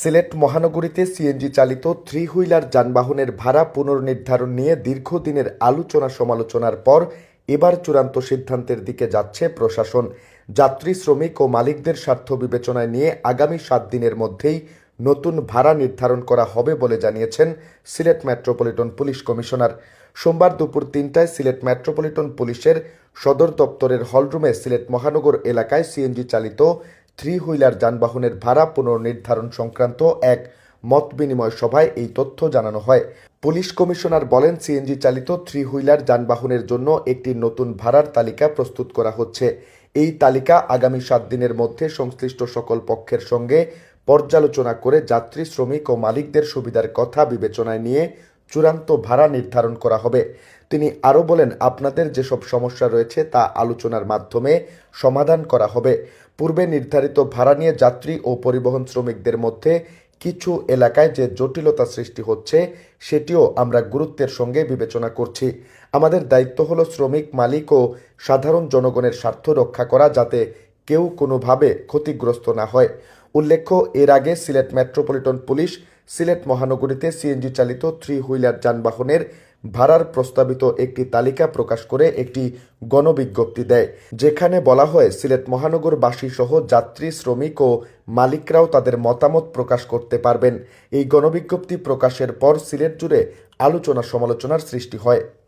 সিলেট মহানগরীতে সিএনজি চালিত three wheeler যানবাহনের ভাড়া পুনর্নির্ধারণ নিয়ে দীর্ঘদিনের আলোচনা সমালোচনার পর এবার চূড়ান্ত সিদ্ধান্তের দিকে যাচ্ছে প্রশাসন। যাত্রী, শ্রমিক ও মালিকদের স্বার্থ বিবেচনায় নিয়ে আগামী সাত দিনের মধ্যেই নতুন ভাড়া নির্ধারণ করা হবে বলে জানিয়েছেন সিলেট মেট্রোপলিটন পুলিশ কমিশনার। সোমবার দুপুর তিনটায় সিলেট মেট্রোপলিটন পুলিশের সদর দপ্তরের হলরুমে সিলেট মহানগর এলাকায় সিএনজি চালিত থ্রি হুইলার যানবাহনের ভাড়া পুনর্নির্ধারণ সংক্রান্ত এক মত বিনিময় সভায় এই তথ্য জানানো হয়। পুলিশ কমিশনার বলেন, সিএনজি চালিত থ্রি হুইলার যানবাহনের জন্য একটি নতুন ভাড়ার তালিকা প্রস্তুত করা হচ্ছে। এই তালিকা আগামী সাত দিনের মধ্যে সংশ্লিষ্ট সকল পক্ষের সঙ্গে পর্যালোচনা করে যাত্রী, শ্রমিক ও মালিকদের সুবিধার কথা বিবেচনায় নিয়ে চূড়ান্ত ভাড়া নির্ধারণ করা হবে। তিনি আরও বলেন, আপনাদের যেসব সমস্যা রয়েছে তা আলোচনার মাধ্যমে সমাধান করা হবে। পূর্বে নির্ধারিত ভাড়া নিয়ে যাত্রী ও পরিবহন শ্রমিকদের মধ্যে কিছু এলাকায় যে জটিলতা সৃষ্টি হচ্ছে, সেটিও আমরা গুরুত্বের সঙ্গে বিবেচনা করছি। আমাদের দায়িত্ব হল শ্রমিক, মালিক ও সাধারণ জনগণের স্বার্থ রক্ষা করা যাতে কেউ কোনোভাবে ক্ষতিগ্রস্ত না হয়। উল্লেখ্য, এর আগে সিলেট মেট্রোপলিটন পুলিশ সিলেট মহানগরীতে সিএনজি চালিত থ্রি হুইলার যানবাহনের ভাড়ার প্রস্তাবিত একটি তালিকা প্রকাশ করে একটি গণবিজ্ঞপ্তি দেয়, যেখানে বলা হয় সিলেট মহানগরবাসী সহ যাত্রী, শ্রমিক ও মালিকরাও তাদের মতামত প্রকাশ করতে পারবেন। এই গণবিজ্ঞপ্তি প্রকাশের পর সিলেট জুড়ে আলোচনা সমালোচনার সৃষ্টি হয়।